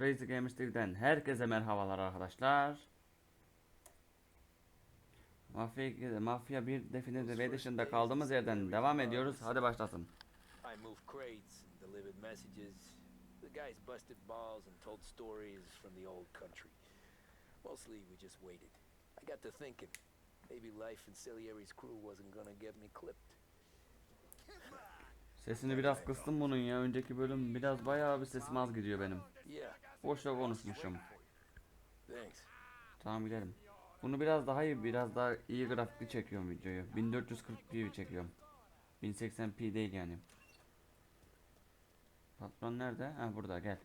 Crazy Games TV'den herkese merhabalar arkadaşlar. Mafya 2'de Mafya 1 Definitive Edition'da kaldığımız yerden devam ediyoruz. Hadi başlasın. I moved crates delivered messages. The guys busted balls and told stories from the old country. Mostly we just waited. I got to thinking, maybe life in Salieri's crew wasn't gonna get me clipped. Sesini biraz kıstım bunun ya. Önceki bölüm biraz bayağı bir sesim az gidiyor benim. Yeah, Boşta konuşmuşum. thanks. Tamam gidelim. Bunu biraz daha iyi, biraz daha iyi grafikli çekiyorum videoyu. 1440p çekiyorum. 1080p değil yani. Patron nerede? Ha burada gel.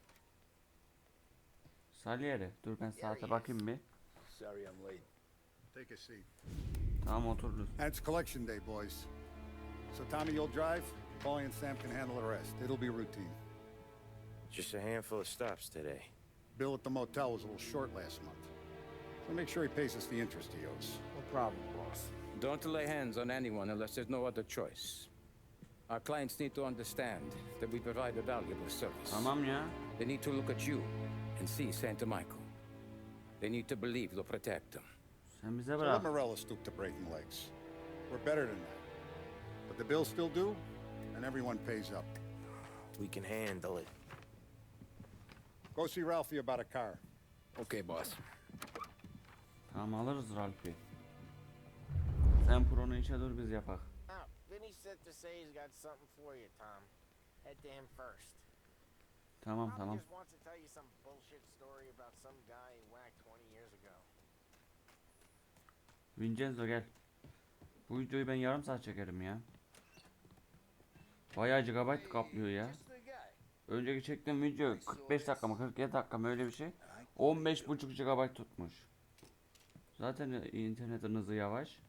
Salieri. Dur ben saate bakayım bir. Tamam otururuz. And it's collection day, boys. So Tommy, you'll drive. Paulie and Sam can handle the rest. It'll be routine. Just a handful of stops today. Bill at the motel was a little short last month. So make sure he pays us the interest he owes. No problem, boss. Don't lay hands on anyone unless there's no other choice. Our clients need to understand that we provide a valuable service. Tamam ya. They need to look at you and see Santa Michael. They need to believe you'll protect them. Sen bize So bırak. Morella stoop to breaking legs. We're better than that. But the bill's still due, and everyone pays up. We can handle it. Go see Ralphie about a car. Okay, boss. Tamam alırız Ralph'i. Sen Pro'nu işe dur biz yapak. Now, Vinny said to say he's got something for you, Tom. Head to him first. Tamam Tom tamam. just wants to tell you some bullshit story about some guy he whacked 20 years ago. Vincenzo gel. Bu videoyu ben yarım saat çekerim ya. Bayağı gigabyte kaplıyor ya. Önceki çektiğim video 45 dakika mı 47 dakika mı öyle bir şey. 15.5 GB tutmuş. Zaten internetin hızı yavaş.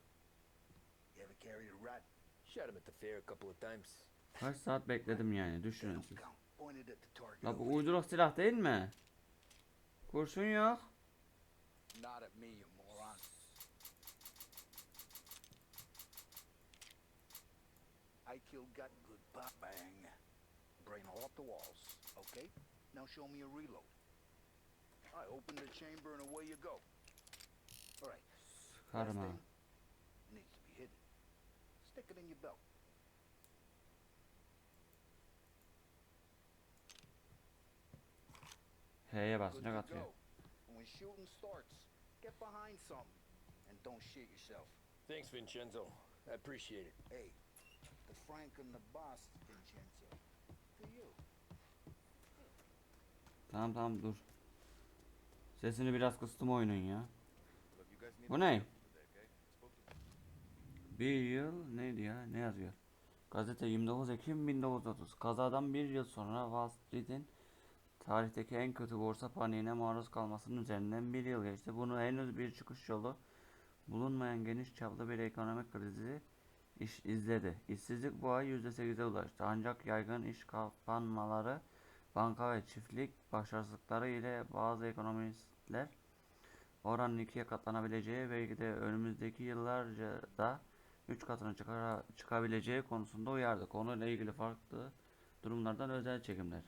Kaç saat bekledim yani düşünün siz. La bu uyduruk silah değil mi? Kurşun yok. The walls. Okay? Now show me a reload. I open the chamber and away you go. Alright. Karma. last thing Needs to be hidden. Stick it in your belt. H'ye Good basınca to atıyor. go. When shooting starts, get behind something. And don't shit yourself. Thanks, Vincenzo. I appreciate it. Hey, the Frank and the boss, Vincenzo. Tamam tamam dur. Sesini biraz kıstım oyunun ya. Bu ne? Bir yıl neydi ya? Ne yazıyor? Gazete 29 Ekim 1930. Kazadan bir yıl sonra Wall Street'in tarihteki en kötü borsa paniğine maruz kalmasının üzerinden bir yıl geçti. Bunu henüz bir çıkış yolu bulunmayan geniş çaplı bir ekonomik krizi iş izledi. İşsizlik bu ay %8'e ulaştı. Ancak yaygın iş kapanmaları, banka ve çiftlik başarısızlıkları ile bazı ekonomistler oranın ikiye katlanabileceği belki de önümüzdeki yıllarca da 3 katına çıkara, çıkabileceği konusunda uyardı. Konuyla ilgili farklı durumlardan özel çekimler.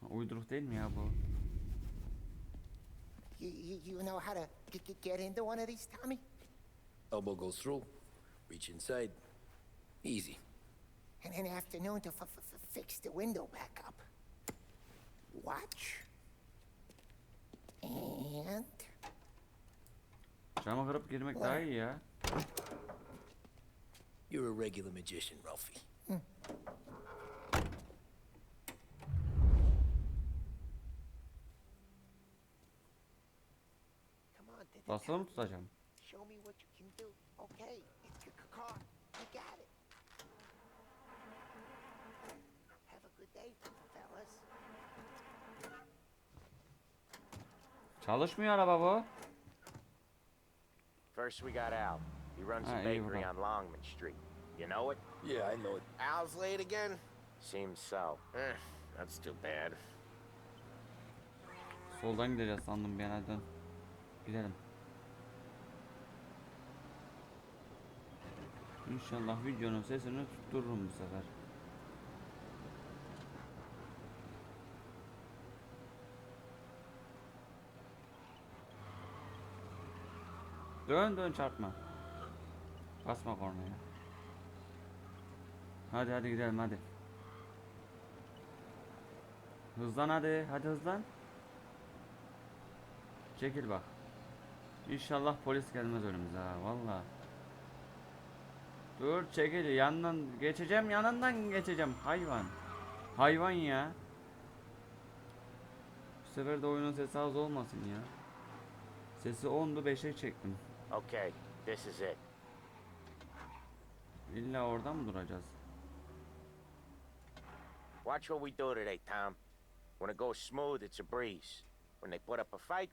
Ha, Uyduruk değil mi ya bu? You, you, know how to get, get, into one of these, Tommy? Elbow goes through. Reach inside. Easy. And the afternoon to f- f- f- fix the window back up. Watch. And Camı kırıp girmek daha iyi ya. You're a regular magician, Ralphie. come on, Basılı mı tutacağım? show me what you can do. Okay, it's your c- car. You got it. Have a good day, fellas. Çalışmıyor araba bu. First we got Al. He runs a bakery on Longman Street. You know it? Yeah, I know it. Al's late again? Seems so. Eh, that's too bad. Soldan gideceğiz sandım bir dön. Gidelim. İnşallah videonun sesini tuttururum bu sefer. Dön dön çarpma. Basma kornaya. Hadi hadi gidelim hadi. Hızlan hadi. Hadi hızlan. Çekil bak. İnşallah polis gelmez önümüze ha valla. Dur çekil yandan geçeceğim yanından geçeceğim hayvan. Hayvan ya. Bu sefer de oyunun sesi az olmasın ya. Sesi 10'du 5'e çektim. Okay, this is it. İlla oradan mı duracağız? Watch what we do today, Tom. When it goes smooth, it's a breeze. When they put up a fight,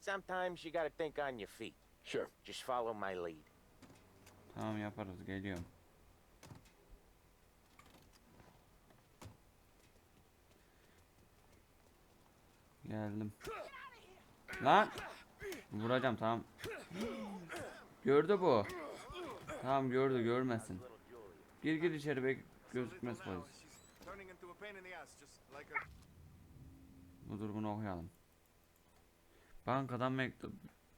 sometimes you gotta think on your feet. Sure. Just follow my lead. Tamam yaparız geliyorum. Geldim. Lan! Vuracağım tamam. Gördü bu. Tamam gördü görmesin. Gir gir içeri bek gözükmez polis. Bu durumunu okuyalım. Bankadan mektup.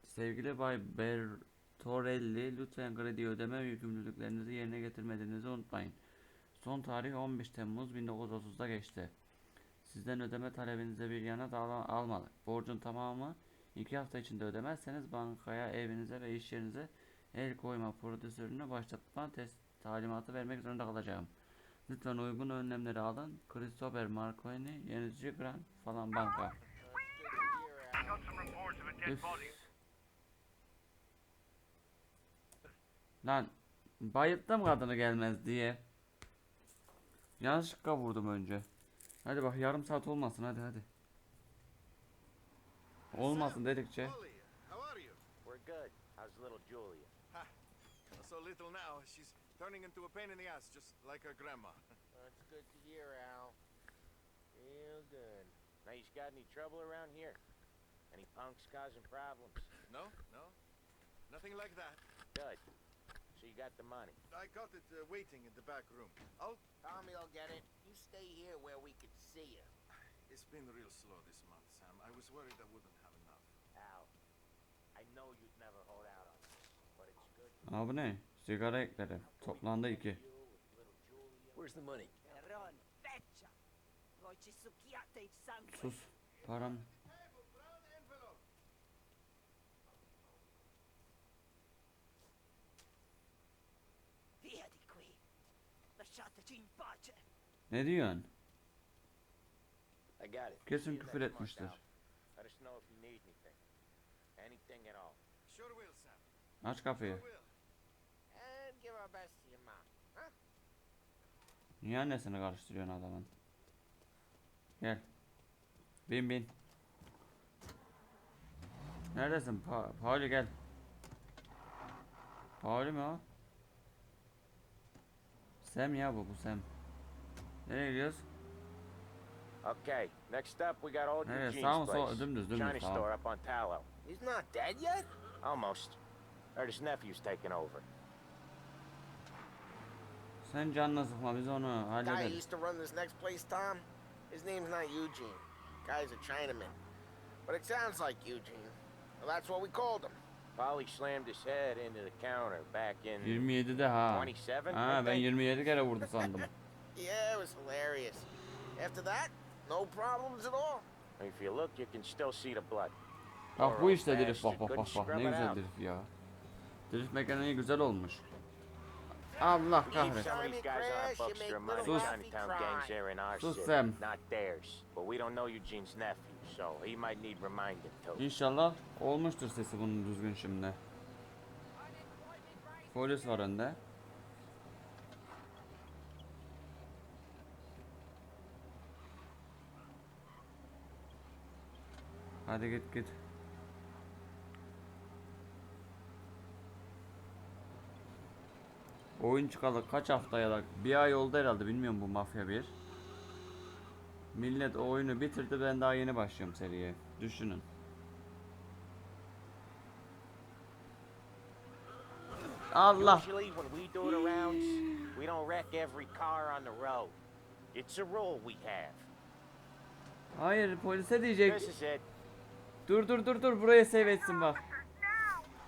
Sevgili Bay Bertorelli, lütfen kredi ödeme yükümlülüklerinizi yerine getirmediğinizi unutmayın. Son tarih 15 Temmuz 1930'da geçti. Sizden ödeme talebinize bir yana da almalı. Borcun tamamı 2 hafta içinde ödemezseniz bankaya, evinize ve iş yerinize el koyma prodüsörünü başlatma talimatı vermek zorunda kalacağım. Lütfen uygun önlemleri alın. Christopher Marconi, yönetici Grant falan banka. Üf. Lan bayılttım kadını gelmez diye. Yanlışlıkla vurdum önce. Hadi bak yarım saat olmasın hadi hadi. Olmasın dedikçe. How are you? We're good. How's little Julia? Ha. So little now, she's turning into a pain in the ass, just like her grandma. That's good to hear, Al. Real good. Now, you got any trouble around here? Any punks causing problems? No, no, nothing like that. Good. So you got the money. I got it uh, waiting in the back room. I'll. Tommy will get it. You stay here where we can see you. It's been real slow this month, Sam. I was worried I wouldn't Aa bu ne? Sigara ekleri. Toplamda iki. Sus. Param. Ne diyorsun? Kesin küfür etmiştir. Al. Let us know if you need anything. Anything at all. Sure will, Sam. Aç kapıyı. Sure will. And give our best to your mom. Huh? Niye annesini karıştırıyorsun adamın? Gel. Bin bin. Neredesin? Pa Pauli gel. Pauli mi o? Sem ya bu bu Sem. Nereye gidiyoruz? Okay, next up we got old Eugene's place. dümdüz, dümdüz, tamam. store up on Tallow. He's not dead yet? Almost. Heard his nephew's taking over. Sen canına sıkma biz onu Guy who hallederiz. used to run this next place, Tom? His name's not Eugene. Guy's a Chinaman. But it sounds like Eugene. Well, that's what we called him. Polly slammed his head into the counter back in 27'de ha. 27, Ha I ben think. 27 kere vurdu sandım. Yeah, it was hilarious. After that, no problems at all. If you look, you can still see the blood. Bak bu işte Poor old drift bak bastard bak bak couldn't bak ne scrub it güzel out. drift ya. Drift mekaniği güzel olmuş. Allah kahretsin. Sus. Sus Sam. İnşallah olmuştur sesi bunun düzgün şimdi. Polis var önde. Hadi git git. Oyun çıkalı kaç haftaya da bir ay oldu herhalde bilmiyorum bu Mafya 1. Millet o oyunu bitirdi ben daha yeni başlıyorum seriye. Düşünün. Allah. Usually, when we do the rounds, we don't wreck every car on the road. It's a rule we have. Hayır polise diyecek. This is it. Dur dur dur dur buraya save etsin bak.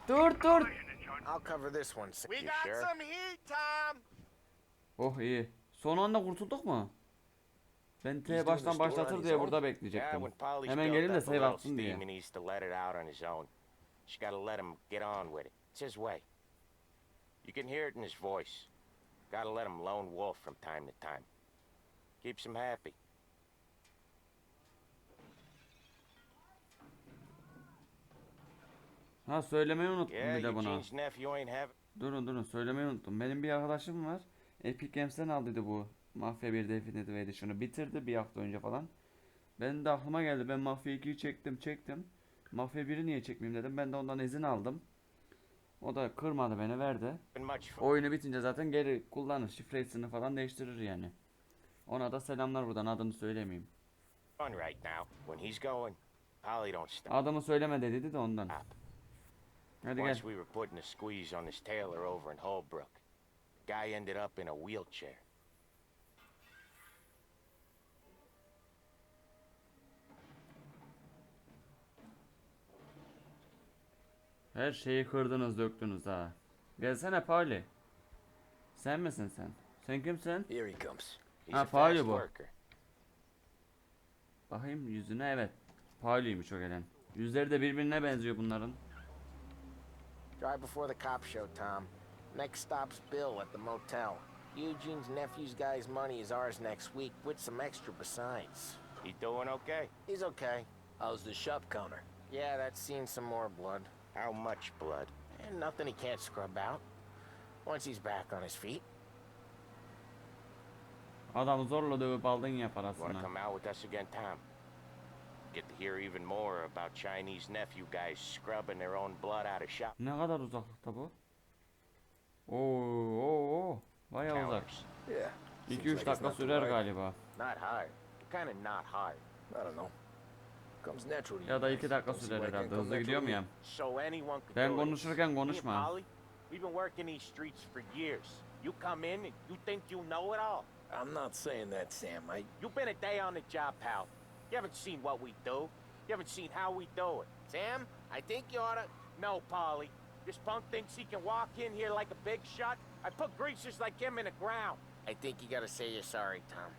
Dur dur. I'll cover this one. We You got sure? some heat, Tom. Oh iyi. Son anda kurtulduk mu? Ben doing T the baştan store on başlatır his diye own? burada Yeah, bekleyecektim. when Polly's Hemen built gelin de up a save little atsın diye. steam, he needs to let it out on his own. Just gotta let him get on with it. It's his way. You can hear it in his voice. Gotta let him lone wolf from time to time. Keeps him happy. Ha söylemeyi unuttum bir de buna. Durun durun söylemeyi unuttum. Benim bir arkadaşım var. Epic Games'ten aldıydı bu Mafya 1 Definitive Edition'ı. Bitirdi bir hafta önce falan. Ben de aklıma geldi. Ben Mafya 2'yi çektim çektim. Mafya 1'i niye çekmeyeyim dedim. Ben de ondan izin aldım. O da kırmadı beni verdi. Oyunu bitince zaten geri kullanır. Şifresini falan değiştirir yani. Ona da selamlar buradan adını söylemeyeyim. Adımı söyleme dedi de ondan. Hadi Once gel. we were putting a squeeze on this tailor over in Holbrook. Guy ended up in a wheelchair. Her şeyi kırdınız döktünüz ha. Gelsene Pauli. Sen misin sen? Sen kimsin? Here he comes. He's Ha, Polly bu. Bakayım yüzüne evet. Pauli'ymiş o gelen. Yüzleri de birbirine benziyor bunların. Drive before the cops show, Tom. Next stop's Bill at the motel. Eugene's nephew's guy's money is ours next week, with some extra besides. He doing okay? He's okay. How's the shop counter? Yeah, that's seen some more blood. How much blood? And nothing he can't scrub out. Once he's back on his feet. Adamı zorla dövüp aldın ya Want to come out with us again, Tom? Get to hear even more about Chinese nephew guys scrubbing their own blood out of shop Ne kadar uzaklıkta bu? Oo, oo, oo. Bayağı uzak. Yeah. 2-3 dakika sürer galiba. Not hard. Kind of not hard. I don't know. Comes natural to you Ya da guys. 2 dakika sürer herhalde. Hızlı gidiyor mu natural ya? to So anyone could Ben konuşurken konuşma. We've been working these streets for years. You come in and you think you know it all. I'm not saying that, Sam. I You've been a day on the job, pal. You haven't seen what we do. You haven't seen how we do it. Sam, I think you oughta... No, Polly. This punk thinks he can walk in here like a big shot. I put greasers like him in the ground. I think you gotta say you're sorry, Tom.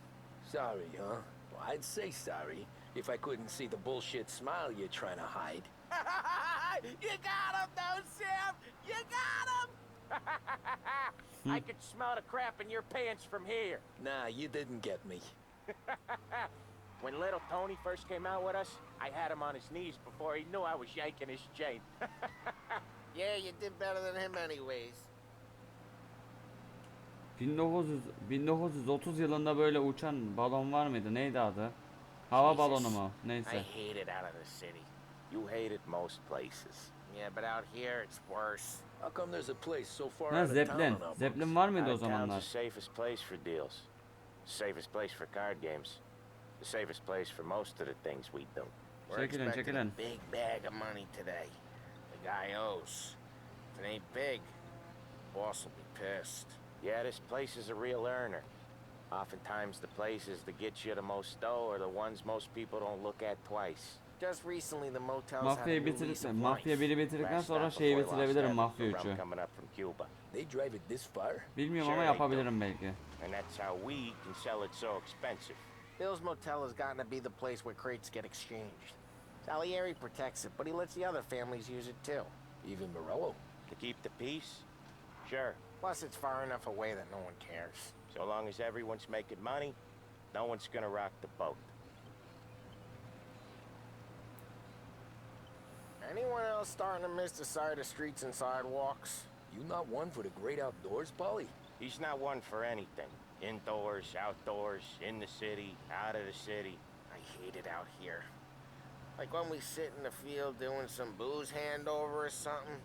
sorry, huh? Well, I'd say sorry if I couldn't see the bullshit smile you're trying to hide. you got him, though, Sam. You got him. I could smell the crap in your pants from here. Nah, you didn't get me. When little Tony first came out with us, I had him on his knees before he knew I was yanking his chain. Yeah, you did better than him anyways. 1900, 1930 yılında böyle uçan balon var mıydı? Neydi adı? Hava Jesus. balonu mu? I Neyse. hate it out of the city. You hate it most places. Yeah, but out here it's worse. How come there's a place so far Ha out of town Zeppelin. on our Zeppelin books? var mıydı o Out of town's the zamanlar? safest place for deals. Safest place for card games. The safest place for most of the things we do. We're Çekilin, expecting a çekilin. big bag of money today. The guy owes. If it ain't big, boss will be pissed. Yeah, this place is a real earner. Oftentimes the places that get you the most dough are the ones most people don't look at twice. Just recently the motel's had a Mafyayı new lease bitirirsen, of Mafya life. 1'i bitirdikten Last sonra stop şeyi before Los bitirebilirim Angeles, Mafya the rum 3'ü. coming up from Cuba. They drive it this far? Bilmiyorum Sure ama yapabilirim belki. And that's how we can sell it so expensive. Bill's Motel has gotten to be the place where crates get exchanged. Salieri protects it, but he lets the other families use it too. Even Morello? To keep the peace? Sure. Plus, it's far enough away that no one cares. So long as everyone's making money, no one's gonna rock the boat. Anyone else starting to miss the sight of streets and sidewalks? You not one for the great outdoors, Polly? He's not one for anything. Indoors, outdoors, in the city, out of the city. I hate it out here. Like when we sit in the field doing some booze handover or something.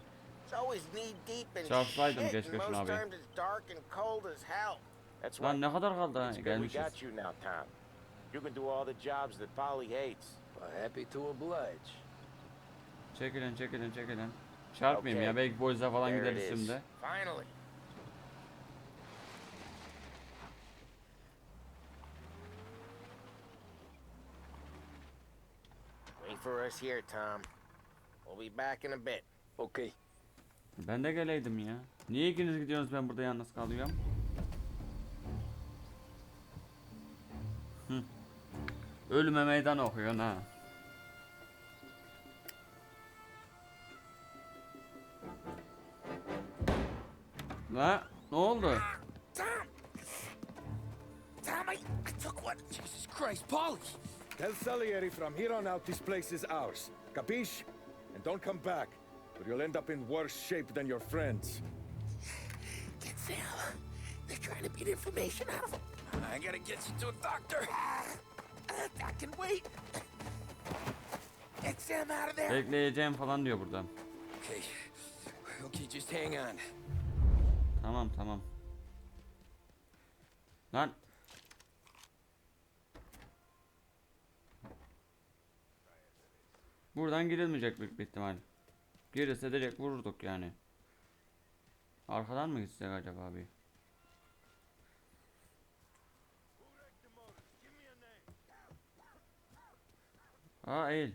It's always knee deep in Çalsaydım shit, keşke and şunu most abi. times it's dark and cold as hell. That's why Lan ne kadar kaldı ha it's good we gelmişiz. got you now, Tom. You can do all the jobs that Polly hates. Well, happy to oblige. Çekilin çekilin çekilin. Çarpmayayım Okay. ya belki boyza falan There it gideriz is. şimdi. Finally. For us here, Tom. We'll be back in a bit. Okay. Ben de geleydim ya. Niye ikiniz gidiyorsunuz ben burada yalnız kalıyorum? Hı. Ölüme meydan okuyorsun ha. La ne oldu? Tom! Tom, I, I took one. Jesus Christ, Polly! Tell Salieri from here on out this place is ours. Capiche? And don't come back, or you'll end up in worse shape than your friends. Get Sam. They're trying to beat information out of him. I gotta get you to a doctor. Uh, I can wait. Get Sam out of there. Bekleyeceğim falan diyor burada. Okay. Okay, just hang on. Tamam tamam. Lan. Buradan girilmeyecek büyük bir ihtimal. Girirse direkt vururduk yani. Arkadan mı gitsek acaba abi? Aa eğil.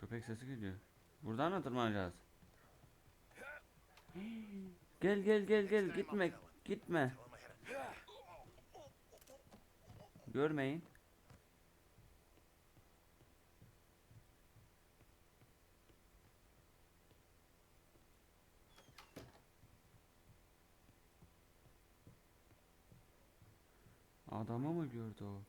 Köpek sesi geliyor. Buradan mı tırmanacağız? Gel gel gel gel gitme gitme. Görmeyin. Adamı mı gördü o?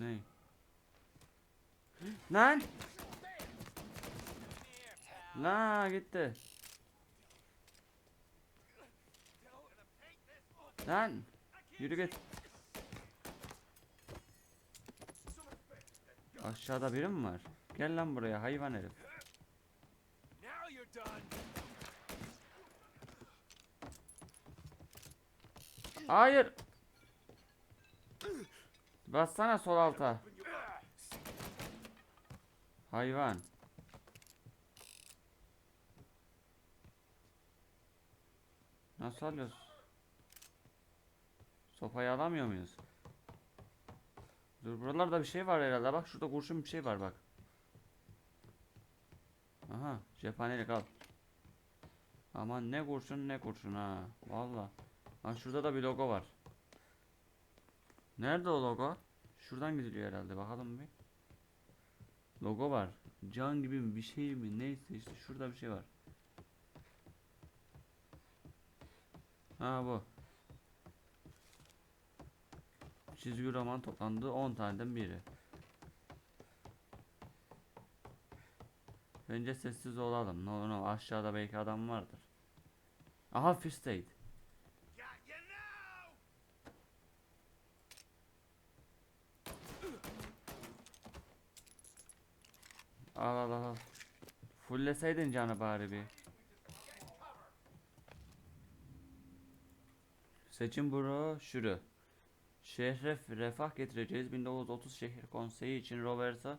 Ne? Lan! La gitti. Lan! Yürü git. Aşağıda biri mi var? Gel lan buraya hayvan herif. Hayır. Bassana sol alta. Hayvan. Nasıl alıyoruz? Sopayı alamıyor muyuz? Dur buralarda bir şey var herhalde. Bak şurada kurşun bir şey var bak. Aha cephanelik al. Aman ne kurşun ne kurşun ha. Valla. Ha şurada da bir logo var. Nerede o logo? Şuradan gidiliyor herhalde. Bakalım bir. Logo var. Can gibi mi bir şey mi? Neyse işte şurada bir şey var. Ha bu. Çizgi roman toplandı 10 taneden biri. Önce sessiz olalım. Ne olur. Aşağıda belki adam vardır. Aha first aid. Al al al. Fullleseydin canı bari bir. Seçim broşürü. Şehre refah getireceğiz. 1930 şehir konseyi için Roberta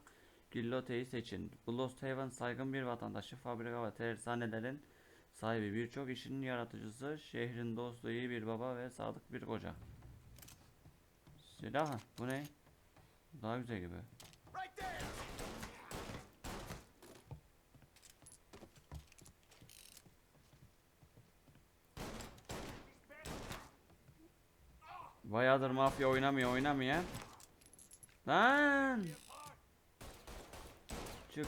Gillotte'yi seçin. Bloodhaven saygın bir vatandaşı, fabrika ve tersanelerin sahibi, birçok işinin yaratıcısı, şehrin dostu, iyi bir baba ve sadık bir koca. Silah, bu ne? Daha güzel gibi. Bayağıdır mafya oynamıyor oynamıyor. Lan! Çık.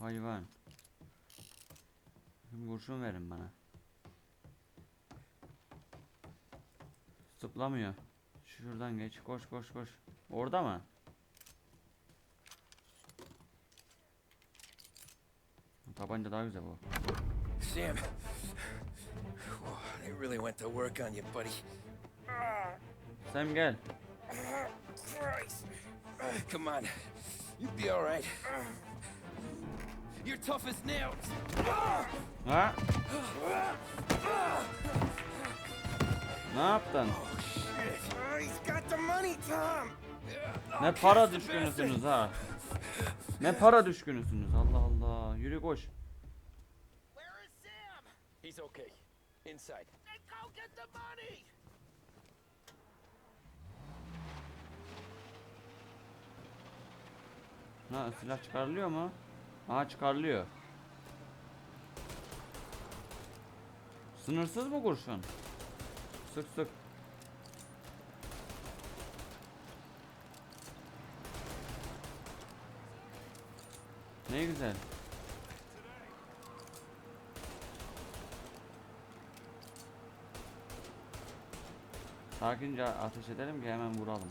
Hayvan. Kurşun verin bana. Zıplamıyor. Şuradan geç. Koş koş koş. Orada mı? Tabanca daha güzel bu. Sam. They really went to work on you, buddy. Sam gel. Christ. Come on. You'll be all right. You're tough as nails. Ha? Ne yaptın? Oh, he's got the money, Tom. Ne para düşkünüsünüz ha? Ne para düşkünüsünüz Allah Allah. Yürü koş. Where is Sam? He's okay. Inside. Then go get the money! Ha silah çıkarılıyor mu? Aha çıkarılıyor. Sınırsız mı kurşun? Sık sık. Ne güzel. Sakince ateş edelim ki hemen vuralım.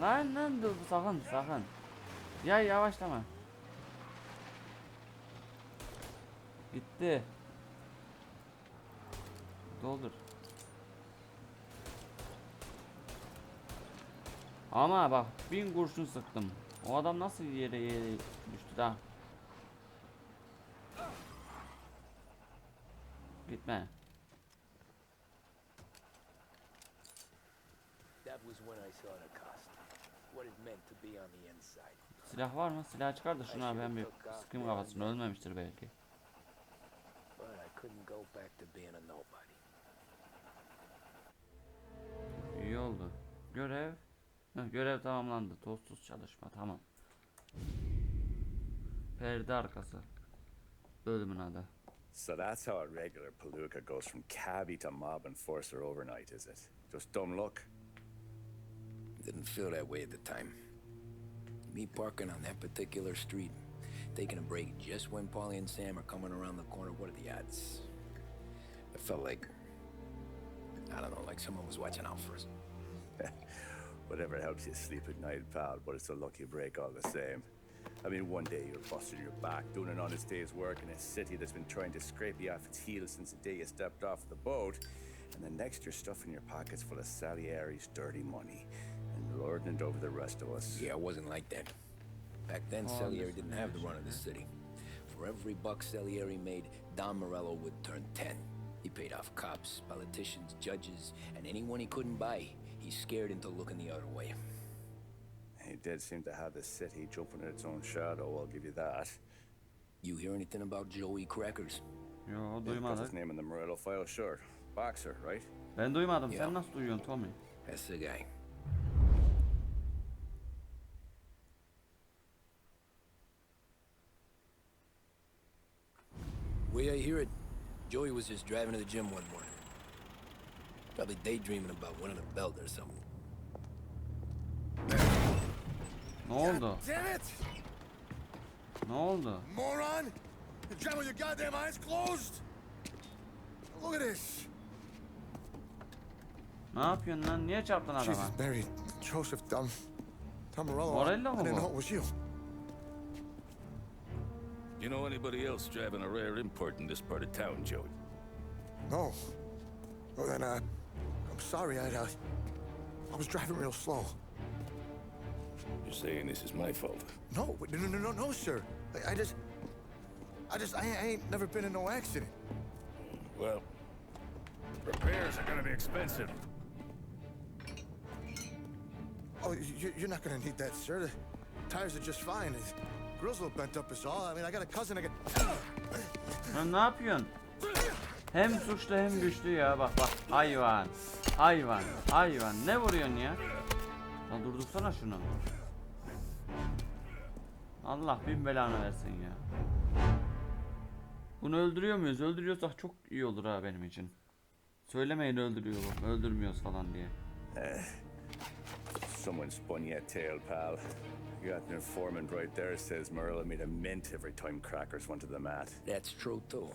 Lan lan dur sakın sakın. Ya yavaşlama. Gitti. Doldur. Ama bak bin kurşun sıktım. O adam nasıl yere yere düştü daha. Gitme. That was when I saw it meant to be on the inside. Silah var mı? Silah çıkar da şuna ben bir sıkayım kafasını. Ölmemiştir belki. But I couldn't go back to being a nobody. İyi oldu. Görev. Heh, görev tamamlandı. Tozsuz çalışma. Tamam. Perde arkası. Bölümün adı. So that's how a regular palooka goes from cabbie to mob enforcer overnight, is it? Just dumb luck? Didn't feel that way at the time. Me parking on that particular street, taking a break just when Polly and Sam are coming around the corner, what are the odds? I felt like, I don't know, like someone was watching out for us. Whatever helps you sleep at night, pal, but it's a lucky break all the same. I mean, one day you're busting your back, doing an honest day's work in a city that's been trying to scrape you off its heels since the day you stepped off the boat, and the next you're stuffing your pockets full of Salieri's dirty money lording it over the rest of us. Yeah, it wasn't like that. Back then, Oh, Salieri didn't have the run of the city. For every buck Salieri made, Don Morello would turn ten. He paid off cops, politicians, judges, and anyone he couldn't buy, he scared into looking the other way. He did seem to have the city jumping in its own shadow, I'll give you that. You hear anything about Joey Crackers? Yo Got duymadık. his name in the Morello file, sure. Boxer, right? Ben duymadım. Ya. Sen nasıl duyuyorsun Tommy? That's the guy. Way I hear it, Joey was just driving to the gym one morning. Probably daydreaming about winning a belt or something. Ne oldu? Damn it! Ne oldu? Moron! You driving with your goddamn eyes closed? Look at this. Ne yapıyorsun lan? Niye çarptın adama? Jesus, Barry, Joseph, Tom, Tom Morello. Morello I didn't bu? know it was you. You know anybody else driving a rare import in this part of town, Joey? No. Well, then, uh, I'm sorry. I, uh, I was driving real slow. You're saying this is my fault? No, no, no, no, no, sir. I, I just, I just, I, I ain't never been in no accident. Well, repairs are gonna be expensive. Oh, you, you're not gonna need that, sir. The tires are just fine. The little bent up is all. I mean, I got a cousin I. Lan ne yapıyorsun? Hem suçlu hem güçlü ya bak bak hayvan hayvan hayvan ne vuruyorsun ya? Lan durdursana şunu. Allah bin belanı versin ya. Bunu öldürüyor muyuz? Öldürüyorsak çok iyi olur ha benim için. Söylemeyin öldürüyor öldürmüyoruz falan diye. Someone spun you a tale, pal. You got an informant right there says Morello made a mint every time crackers went to the mat. That's true, too.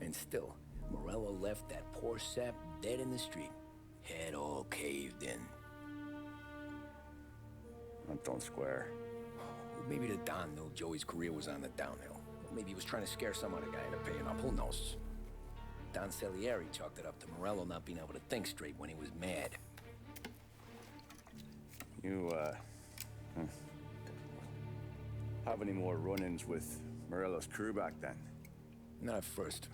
And still, Morello left that poor sap dead in the street, head all caved in. That don't square. Maybe the Don knew Joey's career was on the downhill. Maybe he was trying to scare some other guy into paying up. Who knows? Don Salieri chalked it up to Morello not being able to think straight when he was mad. You, uh... Have any more run-ins with Morello's crew back then? Not at first.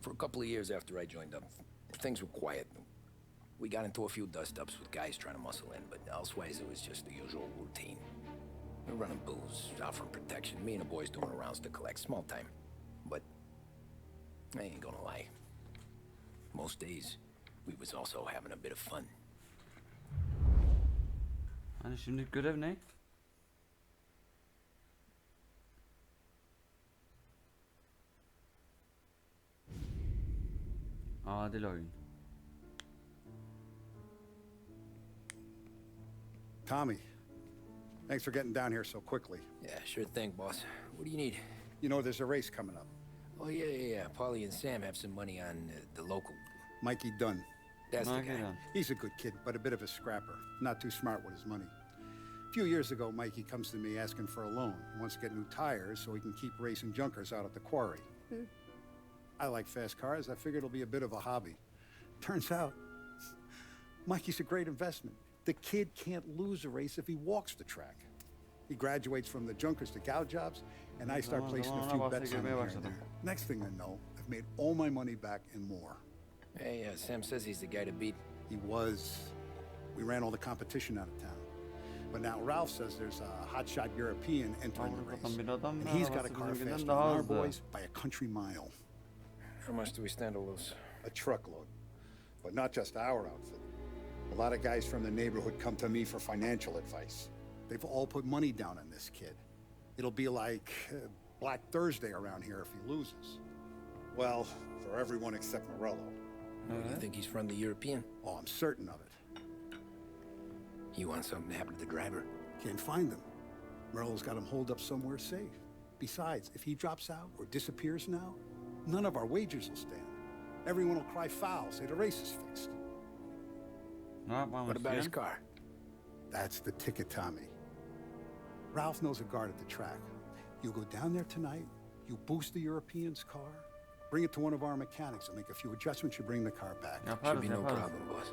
For a couple of years after I joined up, things were quiet. We got into a few dust-ups with guys trying to muscle in, but elsewise it was just the usual routine. We were running booze, out from protection, me and the boys doing rounds to collect, small time. But I ain't gonna lie. Most days, we was also having a bit of fun. Hani şimdi görev ne? Adil oyun. Tommy, thanks for getting down here so quickly. Yeah, sure thing, boss. What do you need? You know, there's a race coming up. Oh, yeah, yeah, yeah. Polly and Sam have some money on uh, the local. Mikey Dunn. That's the Mikey guy. Dunn. He's a good kid, but a bit of a scrapper. Not too smart with his money. A few years ago, Mikey comes to me asking for a loan. He wants to get new tires so he can keep racing junkers out at the quarry. I like fast cars. I figured it'll be a bit of a hobby. Turns out, Mikey's a great investment. The kid can't lose a race if he walks the track. He graduates from the junkers to gal jobs, and I start placing a few bets on him here and there. Next thing I know, I've made all my money back and more. Hey, uh, Sam says he's the guy to beat. He was. We ran all the competition out of town. But now Ralph says there's a hotshot European entering the race. Avrupa'dan bir adam And he's got a car faster than our boys by a country mile. How much do we stand to lose? A truckload. But not just our outfit. A lot of guys from the neighborhood come to me for financial advice. They've all put money down on this kid. It'll be like uh, Black Thursday around here if he loses. Well, for everyone except Morello. You think he's from the European? Oh, I'm certain of it. You want something to happen to the driver? Can't find them. Morello's got him holed up somewhere safe. Besides, if he drops out or disappears now, none of our wagers will stand. Everyone will cry foul, say the race is fixed. Ne yapmamı What about his car? That's the ticket, Tommy. Ralph knows a guard at the track. You go down there tonight, you boost the European's car, bring it to one of our mechanics, and make a few adjustments, you bring the car back. Should be no problem, boss.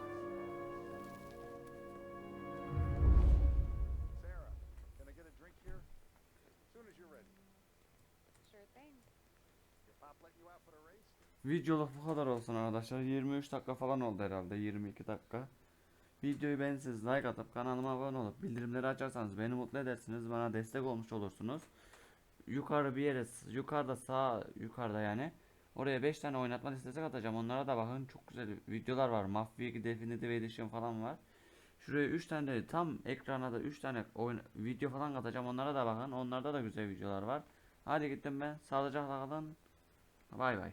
Videoluk bu kadar olsun arkadaşlar. 23 dakika falan oldu herhalde. 22 dakika. Videoyu beğenirseniz like atıp kanalıma abone olup bildirimleri açarsanız beni mutlu edersiniz. Bana destek olmuş olursunuz. Yukarı bir yere yukarıda sağ yukarıda yani. Oraya 5 tane oynatma listesi atacağım. Onlara da bakın. Çok güzel videolar var. Mafia 2 Definitive Edition falan var. Şuraya 3 tane de tam ekrana da 3 tane oyun, video falan katacağım. Onlara da bakın. Onlarda da güzel videolar var. Hadi gittim ben. Sağlıcakla kalın. Bay bay.